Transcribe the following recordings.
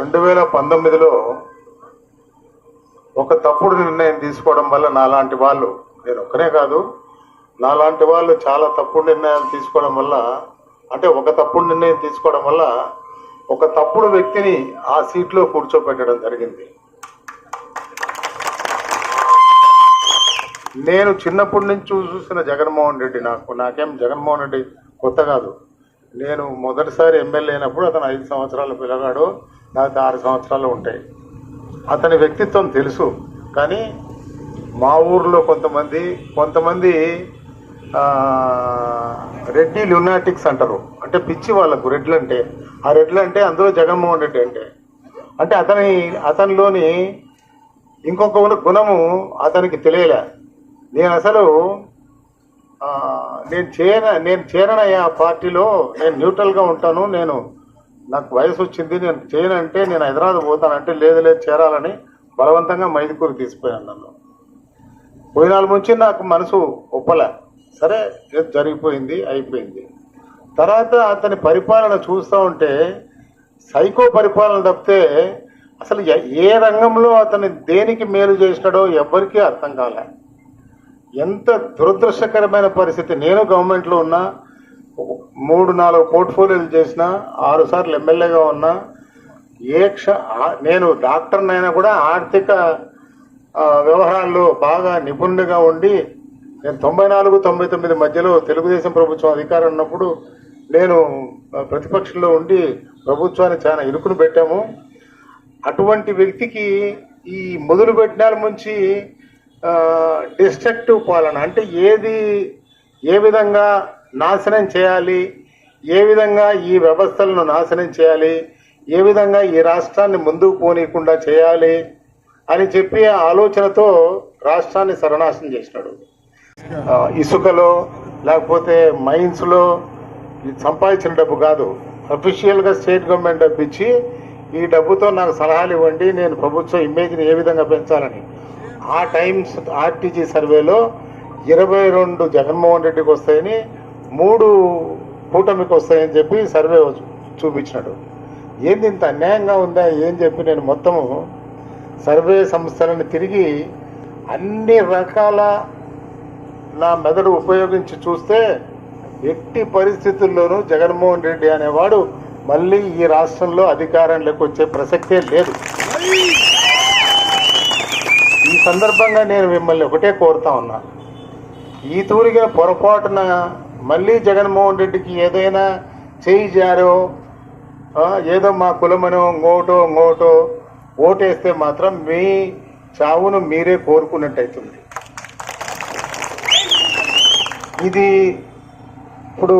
రెండు వేల పంతొమ్మిదిలో ఒక తప్పుడు నిర్ణయం తీసుకోవడం వల్ల నాలాంటి వాళ్ళు నేను ఒక్కనే కాదు నాలాంటి వాళ్ళు చాలా తప్పుడు నిర్ణయాలు తీసుకోవడం వల్ల అంటే ఒక తప్పుడు నిర్ణయం తీసుకోవడం వల్ల ఒక తప్పుడు వ్యక్తిని ఆ సీట్లో కూర్చోబెట్టడం జరిగింది. నేను చిన్నప్పటి నుంచి చూసిన జగన్మోహన్ రెడ్డి నాకు నాకేం జగన్మోహన్ రెడ్డి కొత్త కాదు. నేను మొదటిసారి ఎమ్మెల్యే అయినప్పుడు అతను ఐదు సంవత్సరాల పిల్లగాడు నాకు ఆరు సంవత్సరాలు ఉంటాయి. అతని వ్యక్తిత్వం తెలుసు కానీ మా ఊర్లో కొంతమంది కొంతమంది రెడ్డి లునాటిక్స్ అంటారు. అంటే పిచ్చి వాళ్ళకు రెడ్లు అంటే ఆ రెడ్లు అంటే అందులో జగన్మోహన్ రెడ్డి అంటే. అంటే అతని అతనిలోని ఇంకొక గుణము అతనికి తెలియలే. నేను అసలు నేను చేర నేను చేరనయ్యా ఆ పార్టీలో నేను న్యూట్రల్గా ఉంటాను నేను నాకు వయసు వచ్చింది నేను చేయనంటే నేను హైదరాబాద్ పోతానంటే లేదు లేదు చేరాలని బలవంతంగా మైదుకూరు తీసిపోయాను నన్ను. పోయినాళ్ళ నుంచి నాకు మనసు ఒప్పలే. సరే ఏదో జరిగిపోయింది అయిపోయింది. తర్వాత అతని పరిపాలన చూస్తూ ఉంటే సైకో పరిపాలన తప్పితే అసలు ఏ రంగంలో అతని దేనికి మేలు చేసినాడో ఎవ్వరికీ అర్థం కాలే. ఎంత దురదృష్టకరమైన పరిస్థితి. నేను గవర్నమెంట్లో ఉన్నా మూడు నాలుగు పోర్ట్ఫోలియోలు చేసిన ఆరు సార్లు ఎమ్మెల్యేగా ఉన్నా ఏ క్ష నేను డాక్టర్నైనా కూడా ఆర్థిక వ్యవహారాల్లో బాగా నిపుణుడిగా ఉండి నేను తొంభై నాలుగు తొంభై తొమ్మిది మధ్యలో తెలుగుదేశం ప్రభుత్వం అధికారం ఉన్నప్పుడు నేను ప్రతిపక్షంలో ఉండి ప్రభుత్వాన్ని చాలా ఇరుకును పెట్టాము. అటువంటి వ్యక్తికి ఈ మొదలు పెట్టినాల నుంచి డిస్ట్రక్టివ్ పాలన. అంటే ఏది ఏ విధంగా నాశనం చేయాలి ఏ విధంగా ఈ వ్యవస్థలను నాశనం చేయాలి ఏ విధంగా ఈ రాష్ట్రాన్ని ముందుకు పోనీయకుండా చేయాలి అని చెప్పి ఆలోచనతో రాష్ట్రాన్ని సర్వనాశనం చేసినాడు. ఇసుకలో లేకపోతే మైన్స్లో ఇది సంపాదించిన డబ్బు కాదు. అఫీషియల్గా స్టేట్ గవర్నమెంట్ డబ్బు ఇచ్చి ఈ డబ్బుతో నాకు సలహాలు ఇవ్వండి నేను ప్రభుత్వ ఇమేజ్ని ఏ విధంగా పెంచాలని. ఆ టైమ్స్ ఆర్టీజీ సర్వేలో ఇరవై రెండు జగన్మోహన్ రెడ్డికి వస్తాయని మూడు కూటమికి వస్తాయని చెప్పి సర్వే చూపించినాడు. ఏంది ఇంత అన్యాయంగా ఉందా ఏం చెప్పి నేను మొత్తము సర్వే సంస్థలను తిరిగి అన్ని రకాల నా మెదడు ఉపయోగించి చూస్తే ఎట్టి పరిస్థితుల్లోనూ జగన్మోహన్ రెడ్డి అనేవాడు మళ్ళీ ఈ రాష్ట్రంలో అధికారంలోకి వచ్చే ప్రసక్తే లేదు. సందర్భంగా నేను మిమ్మల్ని ఒకటే కోరుతా ఉన్నా. ఈ తూరిగా పొరపాటున మళ్ళీ జగన్మోహన్ రెడ్డికి ఏదైనా చేయి జారో ఏదో మా కులమనో ఇంకోటో ఇంకోటో ఓటేస్తే మాత్రం మీ చావును మీరే కోరుకున్నట్టయితుంది. ఇది ఇప్పుడు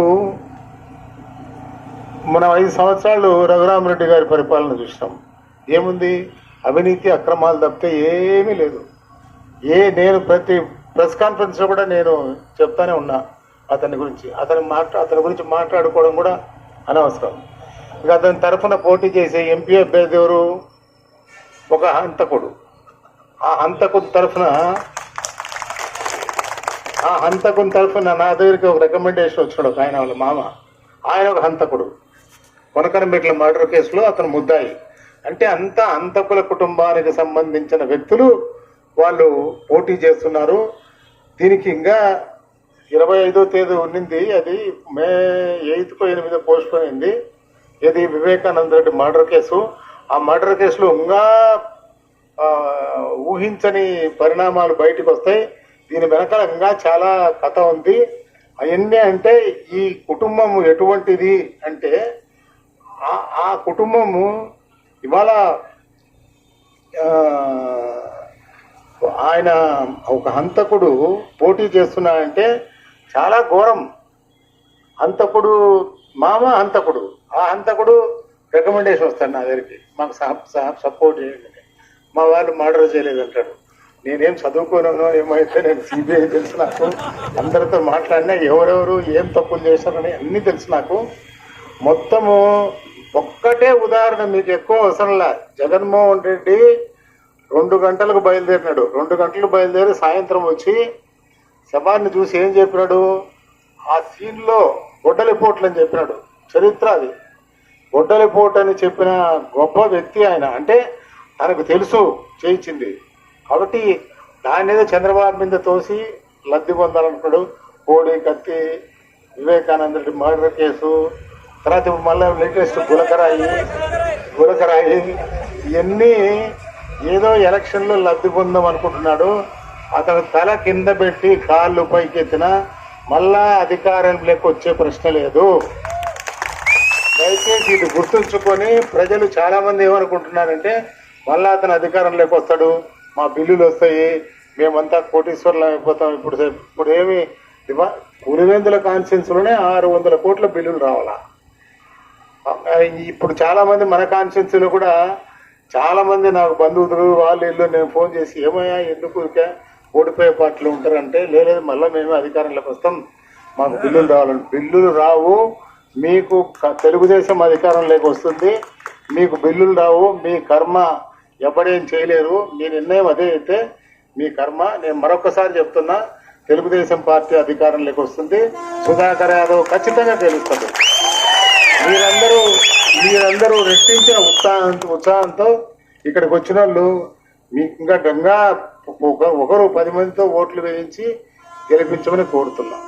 మనం ఐదు సంవత్సరాలు రఘురామరెడ్డి గారి పరిపాలన చూసినాం. ఏముంది? అవినీతి అక్రమాలు తప్పితే ఏమీ లేదు. ఏ నేను ప్రతి ప్రెస్ కాన్ఫరెన్స్లో కూడా నేను చెప్తానే ఉన్నా అతని గురించి. అతని మాట్లా అతని గురించి మాట్లాడుకోవడం కూడా అనవసరం. ఇక అతని తరఫున పోటీ చేసే ఎంపీ అభ్యర్థి ఎవరు? ఒక హంతకుడు. ఆ హంతకుడు తరఫున ఆ హంతకుని తరఫున నా దగ్గరికి ఒక రికమెండేషన్ వచ్చాడు ఒక ఆయన వాళ్ళ మామ. ఆయన ఒక హంతకుడు. కొనకనబెట్ల మర్డర్ కేసులో అతను ముద్దాయి. అంటే అంతా హంతకుల కుటుంబానికి సంబంధించిన వ్యక్తులు వాళ్ళు పోటీ చేస్తున్నారు. దీనికి ఇంకా ఇరవై ఐదో తేదీ ఉన్నింది. అది మే ఎయిత్కో ఎనిమిదో పోస్ట్ అయింది ఇది వివేకానంద రెడ్డి మర్డర్ కేసు. ఆ మర్డర్ కేసులో ఇంకా ఊహించని పరిణామాలు బయటకు వస్తాయి. దీని వెనకాల ఇంకా చాలా కథ ఉంది. అవన్నీ అంటే ఈ కుటుంబం ఎటువంటిది అంటే ఆ- ఆ కుటుంబము ఇవాళ ఆయన ఒక హంతకుడు పోటీ చేస్తున్నాడంటే చాలా ఘోరం. హంతకుడు మామ హంతకుడు. ఆ హంతకుడు రికమెండేషన్ వస్తాడు నా దగ్గరికి. మాకు సపోర్ట్ చేయండి. అని. మా వాళ్ళు మర్డర్ చేయలేదు అంటాడు నేనేం చదువుకోను ఏమైతే నేను సిబిఐ తెలుసు నాకు. అందరితో మాట్లాడినా ఎవరెవరు ఏం తప్పులు చేశారని అన్నీ తెలుసు నాకు. మొత్తము ఒక్కటే ఉదాహరణ మీకు ఎక్కువ అవసరంలా జగన్మోహన్ రెడ్డి రెండు గంటలకు బయలుదేరినాడు. రెండు గంటలకు బయలుదేరి సాయంత్రం వచ్చి శవాన్ని చూసి ఏం చెప్పినాడు? ఆ సీన్లో గొడ్డలిపోట్లు అని చెప్పినాడు. చరిత్ర అది. గొడ్డలిపోటు అని చెప్పిన గొప్ప వ్యక్తి ఆయన. అంటే తనకు తెలుసు చేయించింది. కాబట్టి దాని ఏదో చంద్రబాబు మీద తోసి లబ్ధి పొందాలనుకున్నాడు. కోడి కత్తి వివేకానంద రెడ్డి మర్డర్ కేసు తర్వాత మళ్ళీ లేటెస్ట్ గులకరాయి గులకరాయి ఇవన్నీ ఏదో ఎలక్షన్లో లబ్ధి పొందాం అనుకుంటున్నాడు. అతను తల కింద పెట్టి కాళ్ళు పైకెత్తిన మళ్ళా అధికారంలోకి వచ్చే ప్రశ్న లేదు. దయచేసి ఇది గుర్తుంచుకొని ప్రజలు చాలా మంది ఏమనుకుంటున్నారంటే మళ్ళా అతను అధికారంలోకి వస్తాడు మా బిల్లులు వస్తాయి మేమంతా కోటీశ్వర్లు అయిపోతాం ఇప్పుడు ఇప్పుడు ఏమి ఇవా- పులివెందుల కాన్స్టిట్యూన్స్ ఆరు వందల కోట్ల బిల్లులు రావాలా? ఇప్పుడు చాలా మంది మన కాన్స్టిట్యూన్సీలో కూడా చాలా మంది నాకు బంధువులు వాళ్ళు ఇల్లు నేను ఫోన్ చేసి ఏమయ్యా ఎందుకు ఊరికే ఓడిపోయే పార్టీలు ఉంటారంటే లేదు మళ్ళీ మేము అధికారంలోకి వస్తాం. మాకు బిల్లులు రావాలని బిల్లులు రావు మీకు తెలుగుదేశం తెలుగుదేశం అధికారంలోకి వస్తుంది. మీకు బిల్లులు రావు మీ కర్మ ఎవడేం చేయలేరు. మీ నిర్ణయం అదే అయితే మీ కర్మ. నేను మరొకసారి చెప్తున్నా తెలుగుదేశం పార్టీ అధికారంలోకి వస్తుంది. సుధాకర్ యాదవ్ ఖచ్చితంగా గెలుస్తుంది మీరందరూ ఉత్సాహంతో ఉత్సాహంతో ఇక్కడికి వచ్చిన వాళ్ళు మీకు ఇంకా గంగా ఒక- ఒకరు పది మందితో ఓట్లు వేయించి గెలిపించమని కోరుతున్నాం.